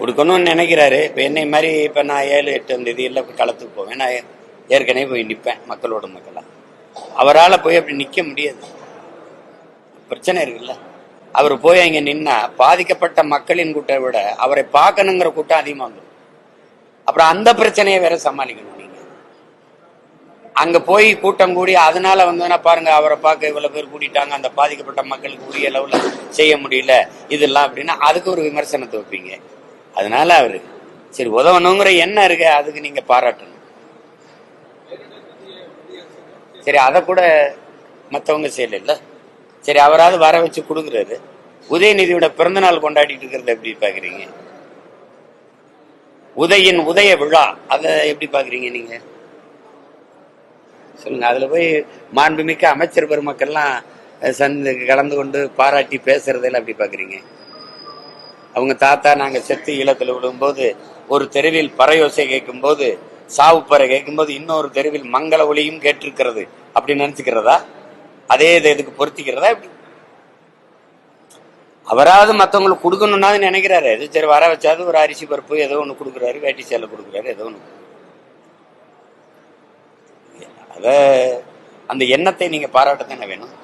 கொடுக்கணும்னு நினைக்கிறாரு. இப்போ என்னை மாதிரி இப்போ நான் ஏழு எட்டு அந்த இது எல்லாம் களத்துக்கு போவேன். நான் ஏற்கனவே போய் நிற்பேன் மக்களோட மக்களாக அவரால் போய் அப்படி நிற்க முடியாது. பிரச்சனை இருக்குல்ல. அவர் போய் அங்கே நின்னா பாதிக்கப்பட்ட மக்களின் கூட்டம் விட அவரை பார்க்கணுங்கிற கூட்டம் அதிகமாக வந்துடும் அப்புறம் அந்த பிரச்சனையை வேற சமாளிக்கணும் நீங்கள் அங்கே போய் கூட்டம் கூடி அதனால வந்ததுன்னா பாருங்க அவரை பார்க்க இவ்வளோ பேர் கூட்டிட்டாங்க அந்த பாதிக்கப்பட்ட மக்களுக்கு உரிய அளவில் செய்ய முடியல இதெல்லாம் அப்படின்னா அதுக்கு ஒரு விமர்சனத்தை வைப்பீங்க. அதனால அவரு சரி உதவணுங்கிற எண்ணம் இருக்கு அதுக்கு நீங்க பாராட்டணும். சரி அதை கூட மற்றவங்க செய்யல சரி அவராவது வர வச்சு கொடுக்குறாரு. உதயநிதியோட பிறந்தநாள் கொண்டாடிட்டு இருக்கிறத எப்படி பாக்குறீங்க? உதயின் உதய விழா அதை எப்படி பாக்குறீங்க நீங்க? சொல்லுங்க அதுல போய் மாண்புமிக்க அமைச்சர் பெருமக்கள்லாம் சந்து கலந்து கொண்டு பாராட்டி பேசுறதெல்லாம் எப்படி பாக்குறீங்க? அவங்க தாத்தா நாங்க செத்து ஈழத்துல விடும்போது ஒரு தெருவில் பறையோசை கேட்கும்போது சாவு பறை கேட்கும்போது இன்னொரு தெருவில் மங்கள ஒளியும் கேட்டிருக்கிறது. அப்படி நினைச்சுக்கிறதா? அதே இதை இதுக்கு பொருத்திக்கிறதா இப்படி அவராவது மத்தவங்களுக்கு கொடுக்கணும்னா நினைக்கிறாரு. எது சரி வர வச்சாது ஒரு அரிசி பருப்பு ஏதோ ஒன்று கொடுக்குறாரு வேட்டி சேலை கொடுக்குறாரு ஏதோ ஒன்று அத அந்த எண்ணத்தை நீங்க பாராட்டத்தானே வேணும்?